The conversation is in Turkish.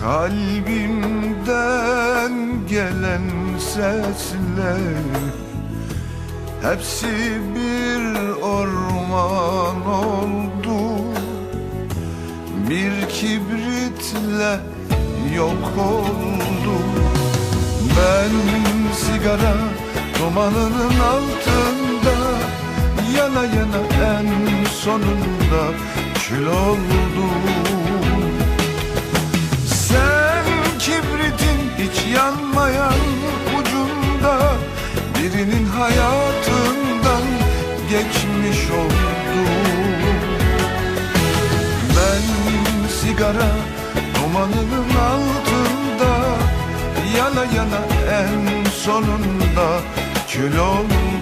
Kalbimden gelen sesler Hepsi bir orman oldu. Bir kibritle yok oldu. Ben sigara dumanının altında Yana yana en sonunda kül oldum Birinin hayatından geçmiş oldum. Ben sigara dumanının altında Yana yana en sonunda kül oldum